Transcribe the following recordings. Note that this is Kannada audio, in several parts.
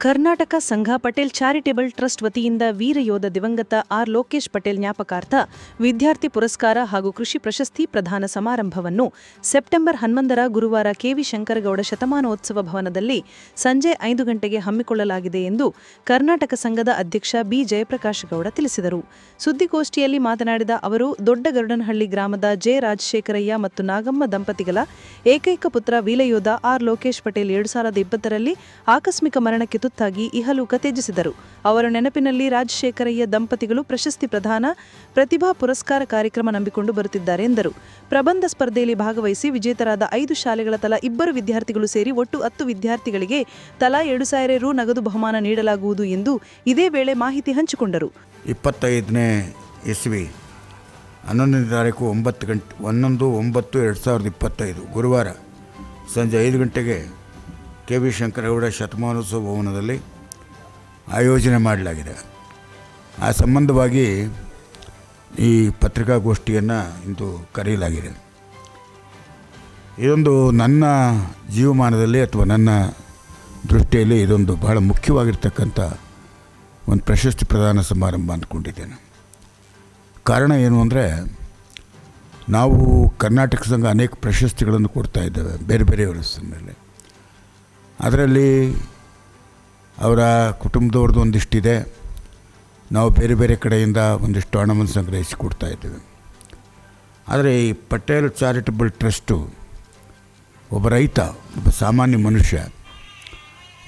ಕರ್ನಾಟಕ ಸಂಘ ಪಟೇಲ್ ಚಾರಿಟೇಬಲ್ ಟ್ರಸ್ಟ್ ವತಿಯಿಂದ ವೀರಯೋಧ ದಿವಂಗತ ಆರ್ ಲೋಕೇಶ್ ಪಟೇಲ್ ಜ್ಞಾಪಕಾರ್ಥ ವಿದ್ಯಾರ್ಥಿ ಪುರಸ್ಕಾರ ಹಾಗೂ ಕೃಷಿ ಪ್ರಶಸ್ತಿ ಪ್ರದಾನ ಸಮಾರಂಭವನ್ನು ಸೆಪ್ಟೆಂಬರ್ ಹನ್ನೊಂದರ ಗುರುವಾರ ಕೆವಿ ಶಂಕರಗೌಡ ಶತಮಾನೋತ್ಸವ ಭವನದಲ್ಲಿ ಸಂಜೆ ಐದು ಗಂಟೆಗೆ ಹಮ್ಮಿಕೊಳ್ಳಲಾಗಿದೆ ಎಂದು ಕರ್ನಾಟಕ ಸಂಘದ ಅಧ್ಯಕ್ಷ ಬಿ ಜಯಪ್ರಕಾಶ್ ಗೌಡ ತಿಳಿಸಿದರು. ಸುದ್ದಿಗೋಷ್ಠಿಯಲ್ಲಿ ಮಾತನಾಡಿದ ಅವರು, ದೊಡ್ಡಗರುಡನಹಳ್ಳಿ ಗ್ರಾಮದ ಜೆ ರಾಜಶೇಖರಯ್ಯ ಮತ್ತು ನಾಗಮ್ಮ ದಂಪತಿಗಳ ಏಕೈಕ ಪುತ್ರ ವೀಲಯೋಧ ಆರ್ ಲೋಕೇಶ್ ಪಟೇಲ್ ಎರಡು ಸಾವಿರದ ಇಪ್ಪತ್ತರಲ್ಲಿ ಆಕಸ್ಮಿಕ ಮರಣಕ್ಕೆ ತುತ್ತಾಗಿ ಇಹಲೋಕ ತ್ಯಜಿಸಿದರು. ಅವರ ನೆನಪಿನಲ್ಲಿ ರಾಜಶೇಖರಯ್ಯ ದಂಪತಿಗಳು ಪ್ರಶಸ್ತಿ ಪ್ರದಾನ, ಪ್ರತಿಭಾ ಪುರಸ್ಕಾರ ಕಾರ್ಯಕ್ರಮ ನಂಬಿಕೊಂಡು ಬರುತ್ತಿದ್ದಾರೆ ಎಂದರು. ಪ್ರಬಂಧ ಸ್ಪರ್ಧೆಯಲ್ಲಿ ಭಾಗವಹಿಸಿ ವಿಜೇತರಾದ ಐದು ಶಾಲೆಗಳ ತಲಾ ಇಬ್ಬರು ವಿದ್ಯಾರ್ಥಿಗಳು ಸೇರಿ ಒಟ್ಟು ಹತ್ತು ವಿದ್ಯಾರ್ಥಿಗಳಿಗೆ ತಲಾ ಎರಡು ಸಾವಿರ ರು ನಗದು ಬಹುಮಾನ ನೀಡಲಾಗುವುದು ಎಂದು ಇದೇ ವೇಳೆ ಮಾಹಿತಿ ಹಂಚಿಕೊಂಡರು. ಇಪ್ಪತ್ತೈದನೇ ಇಸ್ವಿ, ಹನ್ನೊಂದನೇ ತಾರೀಕು ಒಂಬತ್ತು ಗಂಟೆ ಹನ್ನೊಂದು ಒಂಬತ್ತು ಎರಡು ಸಾವಿರದ ಇಪ್ಪತ್ತೈದು, ಗುರುವಾರ ಸಂಜೆ ಐದು ಗಂಟೆಗೆ ಕೆ ವಿ ಶಂಕರಗೌಡ ಶತಮಾನೋತ್ಸವ ಭವನದಲ್ಲಿ ಆಯೋಜನೆ ಮಾಡಲಾಗಿದೆ. ಆ ಸಂಬಂಧವಾಗಿ ಈ ಪತ್ರಿಕಾಗೋಷ್ಠಿಯನ್ನು ಇಂದು ಕರೆಯಲಾಗಿದೆ. ಇದೊಂದು ನನ್ನ ಜೀವಮಾನದಲ್ಲಿ ಅಥವಾ ನನ್ನ ದೃಷ್ಟಿಯಲ್ಲಿ ಇದೊಂದು ಬಹಳ ಮುಖ್ಯವಾಗಿರ್ತಕ್ಕಂಥ ಒಂದು ಪ್ರಶಸ್ತಿ ಪ್ರದಾನ ಸಮಾರಂಭ ಅಂದ್ಕೊಂಡಿದ್ದೇನೆ. ಕಾರಣ ಏನು ಅಂದರೆ, ನಾವು ಕರ್ನಾಟಕ ಸಂಘ ಅನೇಕ ಪ್ರಶಸ್ತಿಗಳನ್ನು ಕೊಡ್ತಾ ಇದ್ದೇವೆ, ಬೇರೆ ಬೇರೆ ಮೇಲೆ ಅದರಲ್ಲಿ ಅವರ ಕುಟುಂಬದವ್ರದ್ದು ಒಂದಿಷ್ಟಿದೆ. ನಾವು ಬೇರೆ ಬೇರೆ ಕಡೆಯಿಂದ ಒಂದಿಷ್ಟು ಹಣವನ್ನು ಸಂಗ್ರಹಿಸಿ ಇದ್ದೇವೆ. ಆದರೆ ಈ ಪಟೇಲ್ ಚಾರಿಟಬಲ್ ಟ್ರಸ್ಟು ಒಬ್ಬ ರೈತ, ಒಬ್ಬ ಸಾಮಾನ್ಯ ಮನುಷ್ಯ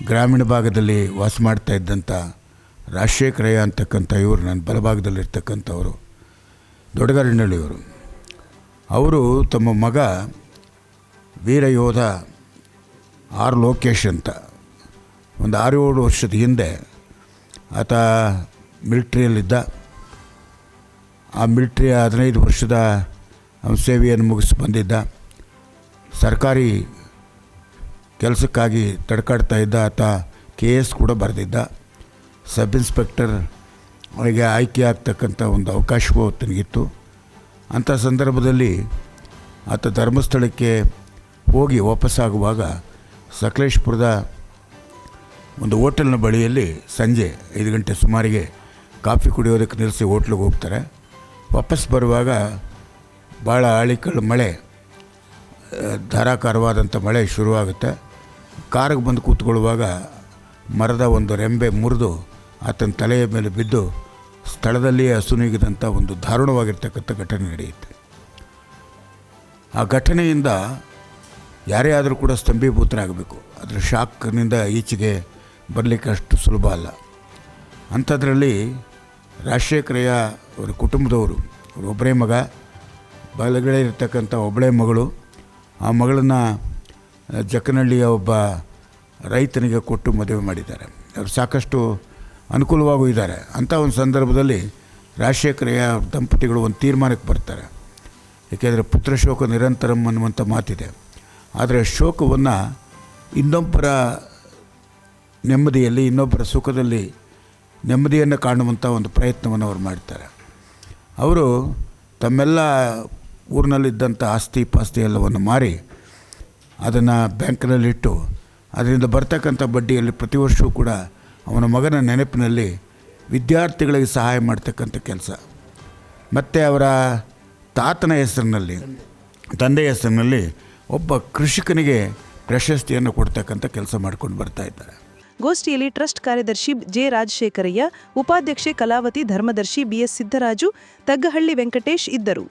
ಗ್ರಾಮೀಣ ಭಾಗದಲ್ಲಿ ವಾಸ ಮಾಡ್ತಾ ಇದ್ದಂಥ ರಾಜಶೇಖರಯ್ಯ ಅಂತಕ್ಕಂಥ ಇವರು, ನನ್ನ ಬಲಭಾಗದಲ್ಲಿರ್ತಕ್ಕಂಥವರು, ದೊಡ್ಡಗರನಹಳ್ಳಿಯವರು. ಅವರು ತಮ್ಮ ಮಗ ವೀರಯೋಧ ಆರ್ ಲೋಕೇಶ್ ಅಂತ. ಒಂದು ಆರು ಏಳು ವರ್ಷದ ಹಿಂದೆ ಆತ ಮಿಲ್ಟ್ರಿಯಲ್ಲಿದ್ದ. ಆ ಮಿಲ್ಟ್ರಿ ಹದಿನೈದು ವರ್ಷದ ಸೇವೆಯನ್ನು ಮುಗಿಸಿ ಬಂದಿದ್ದ. ಸರ್ಕಾರಿ ಕೆಲಸಕ್ಕಾಗಿ ತಡ್ಕಾಡ್ತಾ ಇದ್ದ ಆತ ಕೆ ಎಸ್ ಕೂಡ ಬರೆದಿದ್ದ. ಸಬ್ ಇನ್ಸ್ಪೆಕ್ಟರ್ ಅವನಿಗೆ ಆಯ್ಕೆ ಆಗ್ತಕ್ಕಂಥ ಒಂದು ಅವಕಾಶವೂ ತನಗಿತ್ತು ಅಂಥ ಸಂದರ್ಭದಲ್ಲಿ ಆತ ಧರ್ಮಸ್ಥಳಕ್ಕೆ ಹೋಗಿ ವಾಪಸ್ಸಾಗುವಾಗ ಸಕಲೇಶ್ಪುರದ ಒಂದು ಹೋಟೆಲ್ನ ಬಳಿಯಲ್ಲಿ ಸಂಜೆ ಐದು ಗಂಟೆ ಸುಮಾರಿಗೆ ಕಾಫಿ ಕುಡಿಯೋದಕ್ಕೆ ನಿಲ್ಲಿಸಿ ಹೋಟ್ಲಿಗೆ ಹೋಗ್ತಾರೆ. ವಾಪಸ್ ಬರುವಾಗ ಭಾಳ ಆಳಿಕಲ್ಲು ಮಳೆ ಧಾರಾಕಾರವಾದಂಥ ಮಳೆ ಶುರುವಾಗುತ್ತೆ. ಕಾರಿಗೆ ಬಂದು ಕೂತ್ಕೊಳ್ಳುವಾಗ ಮರದ ಒಂದು ರೆಂಬೆ ಮುರಿದು ಆತನ ತಲೆಯ ಮೇಲೆ ಬಿದ್ದು ಸ್ಥಳದಲ್ಲಿಯೇ ಹಸುನೀಗಿದಂಥ ಒಂದು ದಾರುಣವಾಗಿರ್ತಕ್ಕಂಥ ಘಟನೆ ನಡೆಯುತ್ತೆ. ಆ ಘಟನೆಯಿಂದ ಯಾರೇ ಆದರೂ ಕೂಡ ಸ್ತಂಭೀಭೂತರಾಗಬೇಕು. ಅದರ ಶಾಕ್ನಿಂದ ಈಚೆಗೆ ಬರಲಿಕ್ಕೆ ಅಷ್ಟು ಸುಲಭ ಅಲ್ಲ. ಅಂಥದ್ರಲ್ಲಿ ರಾಜಶೇಖರಯ್ಯ ಅವರ ಕುಟುಂಬದವರು ಒಬ್ಬರೇ ಮಗ ಬಲಗಡೆ ಇರತಕ್ಕಂಥ ಒಬ್ಬಳೇ ಮಗಳು, ಆ ಮಗಳನ್ನು ಜಕ್ಕನಹಳ್ಳಿಯ ಒಬ್ಬ ರೈತನಿಗೆ ಕೊಟ್ಟು ಮದುವೆ ಮಾಡಿದ್ದಾರೆ. ಅವರು ಸಾಕಷ್ಟು ಅನುಕೂಲವಾಗೂ ಇದ್ದಾರೆ. ಅಂಥ ಒಂದು ಸಂದರ್ಭದಲ್ಲಿ ರಾಜಶೇಖರಯ್ಯ ದಂಪತಿಗಳು ಒಂದು ತೀರ್ಮಾನಕ್ಕೆ ಬರ್ತಾರೆ. ಏಕೆಂದರೆ ಪುತ್ರಶೋಕ ನಿರಂತರಂ ಅನ್ನುವಂಥ ಮಾತಿದೆ. ಆದರೆ ಶೋಕವನ್ನು ಇನ್ನೊಬ್ಬರ ನೆಮ್ಮದಿಯಲ್ಲಿ, ಇನ್ನೊಬ್ಬರ ಸುಖದಲ್ಲಿ ನೆಮ್ಮದಿಯನ್ನು ಕಾಣುವಂಥ ಒಂದು ಪ್ರಯತ್ನವನ್ನು ಅವರು ಮಾಡ್ತಾರೆ. ಅವರು ತಮ್ಮೆಲ್ಲ ಊರಿನಲ್ಲಿದ್ದಂಥ ಆಸ್ತಿ ಪಾಸ್ತಿ ಎಲ್ಲವನ್ನು ಮಾರಿ ಅದನ್ನು ಬ್ಯಾಂಕ್ನಲ್ಲಿಟ್ಟು, ಅದರಿಂದ ಬರ್ತಕ್ಕಂಥ ಬಡ್ಡಿಯಲ್ಲಿ ಪ್ರತಿ ವರ್ಷವೂ ಕೂಡ ಅವನ ಮಗನ ನೆನಪಿನಲ್ಲಿ ವಿದ್ಯಾರ್ಥಿಗಳಿಗೆ ಸಹಾಯ ಮಾಡ್ತಕ್ಕಂಥ ಕೆಲಸ. ಮತ್ತು ಅವರ ತಾತನ ಹೆಸರಿನಲ್ಲಿ, ತಂದೆಯ ಹೆಸರಿನಲ್ಲಿ ಒಬ್ಬ ಕೃಷಿಕನಿಗೆ ಪ್ರಶಸ್ತಿಯನ್ನು ಕೊಡ್ತಕ್ಕಂಥ ಕೆಲಸ ಮಾಡ್ಕೊಂಡು ಬರ್ತಾ ಇದ್ದಾರೆ. ಗೋಷ್ಠಿಯಲ್ಲಿ ಟ್ರಸ್ಟ್ ಕಾರ್ಯದರ್ಶಿ ಜೆ ರಾಜಶೇಖರಯ್ಯ, ಉಪಾಧ್ಯಕ್ಷೆ ಕಲಾವತಿ, ಧರ್ಮದರ್ಶಿ ಬಿಎಸ್ ಸಿದ್ದರಾಜು, ತಗ್ಗಹಳ್ಳಿ ವೆಂಕಟೇಶ್ ಇದ್ದರು.